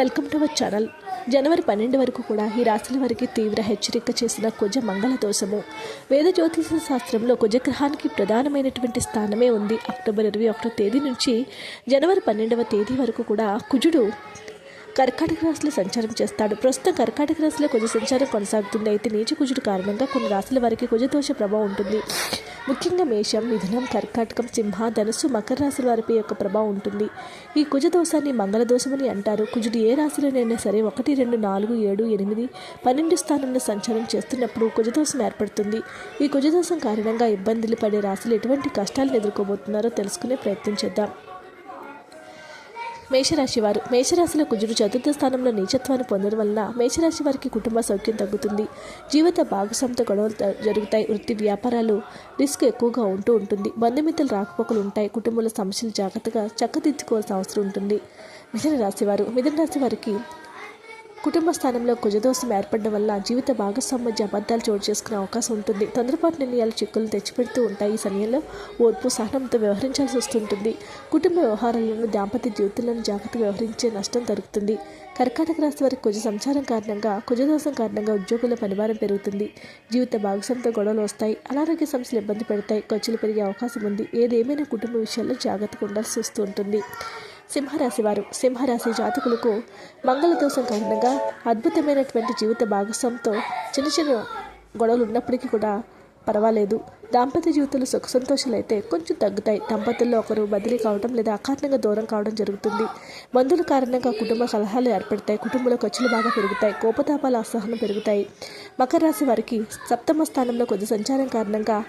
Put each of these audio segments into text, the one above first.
Welcome to our channel. జనవరి పన్నెండు వరకు కూడా ఈ రాశుల వారికి తీవ్ర హెచ్చరిక చేసిన కుజ మంగళ దోషము. వేద జ్యోతిష శాస్త్రంలో కుజగ్రహానికి ప్రధానమైనటువంటి స్థానమే ఉంది. అక్టోబర్ ఇరవై ఒకటో తేదీ నుంచి జనవరి పన్నెండవ తేదీ వరకు కూడా కుజుడు కర్కాటక రాశిలో సంచారం చేస్తాడు. ప్రస్తుతం కర్కాటక రాశిలో కుజ సంచారం కొనసాగుతుంది. అయితే నీచ కుజుడు కారణంగా కొన్ని రాశుల వారికి కుజదోష ప్రభావం ఉంటుంది. ముఖ్యంగా మేషం మిథునం కర్కాటకం సింహ ధనుసు మకర రాశుల వారిపై యొక్క ప్రభావం ఉంటుంది. ఈ కుజ దోషాన్ని మంగళ దోషమని అంటారు. కుజుడు ఏ రాశిలోనైనా సరే ఒకటి రెండు నాలుగు ఏడు ఎనిమిది పన్నెండు స్థానంలో సంచారం చేస్తున్నప్పుడు కుజదోషం ఏర్పడుతుంది. ఈ కుజదోషం కారణంగా ఇబ్బందులు పడే రాశులు ఎటువంటి కష్టాలను ఎదుర్కోబోతున్నారో తెలుసుకునే ప్రయత్నం చేద్దాం. మేషరాశి వారు. మేషరాశిలో కుజుడు చతుర్థ స్థానంలో నీచత్వాన్ని పొందడం వలన మేషరాశి వారికి కుటుంబ సౌఖ్యం తగ్గుతుంది. జీవిత భాగస్వామితో గొడవలు జరుగుతాయి. వృత్తి వ్యాపారాలు రిస్క్ ఎక్కువగా ఉంటూ ఉంటుంది. బంధుమిత్రులు రాకపోకలు ఉంటాయి. కుటుంబంలో సమస్యలు జాగ్రత్తగా చక్కదిద్దుకోవాల్సిన అవసరం ఉంటుంది. మిథున రాశి వారు. మిథున రాశి వారికి కుటుంబ స్థానంలో కుజదోషం ఏర్పడడం వల్ల జీవిత భాగస్వామి మధ్య అబద్ధాలు చోటు చేసుకునే అవకాశం ఉంటుంది. తొందరపాటు నిర్ణయాలు చిక్కులు తెచ్చిపెడుతూ ఉంటాయి. ఈ సమయంలో ఓర్పు సహనంతో వ్యవహరించాల్సి వస్తుంటుంది. కుటుంబ వ్యవహారాలను దాంపత్య జీవితంలోనూ జాగ్రత్తగా వ్యవహరించే నష్టం జరుగుతుంది కర్కాటక రాశి వారికి కుజ సంచారం కారణంగా కుజదోషం కారణంగా ఉద్యోగుల పనిభారం పెరుగుతుంది. జీవిత భాగస్వామితో గొడవలు వస్తాయి. అనారోగ్య సమస్యలు ఇబ్బంది పెడతాయి. ఖర్చులు పెరిగే అవకాశం ఉంది. ఏదేమైనా కుటుంబ విషయాల్లో జాగ్రత్తగా ఉండాల్సి వస్తూ ఉంటుంది. సింహరాశి వారు. సింహరాశి జాతకులకు మంగళ దోషం కారణంగా అద్భుతమైనటువంటి జీవిత భాగస్వామితో చిన్న చిన్న గొడవలు ఉన్నప్పటికీ కూడా పర్వాలేదు. దాంపత్య జీవితంలో సుఖ సంతోషాలు అయితే కొంచెం తగ్గుతాయి. దంపతుల్లో ఒకరు బదిలీ కావడం లేదా అకారణంగా దూరం కావడం జరుగుతుంది. బంధువుల కారణంగా కుటుంబ కలహాలు ఏర్పడతాయి. కుటుంబంలో ఖర్చులు బాగా పెరుగుతాయి. కోపతాపాల అసహనం పెరుగుతాయి. మకర రాశి వారికి సప్తమ స్థానంలో కొద్ది సంచారం కారణంగా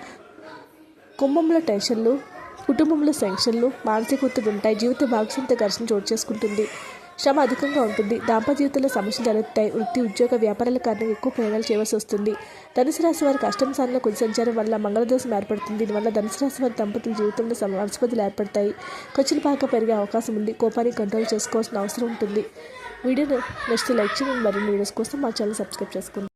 కుంభంలో టెన్షన్లు కుటుంబంలో టెన్షన్లు మానసిక ఒత్తిడి ఉంటాయి జీవిత భాగస్వామితో ఘర్షణ చోటు చేసుకుంటుంది. శ్రమ అధికంగా ఉంటుంది. దాంపత్య జీవితంలో సమస్యలు జరుగుతాయి. వృత్తి ఉద్యోగ వ్యాపారాల కారణంగా ఎక్కువ ప్రయాణాలు చేయవలసి వస్తుంది. ధనుసు రాశి వారికి అష్టమ స్థానంలో కొద్ది సంచారం వల్ల మంగళదోషం ఏర్పడుతుంది. దీనివల్ల ధనుసు రాశి వారి దంపతుల జీవితంలో సమస్యలు ఏర్పడతాయి. ఖర్చులు బాగా పెరిగే అవకాశం ఉంది. కోపాన్ని కంట్రోల్ చేసుకోవాల్సిన అవసరం ఉంటుంది. వీడియోను నెక్స్ట్ లైక్ చేయండి. మరిన్ని వీడియోస్ కోసం మా ఛానల్ సబ్స్క్రైబ్ చేసుకోండి.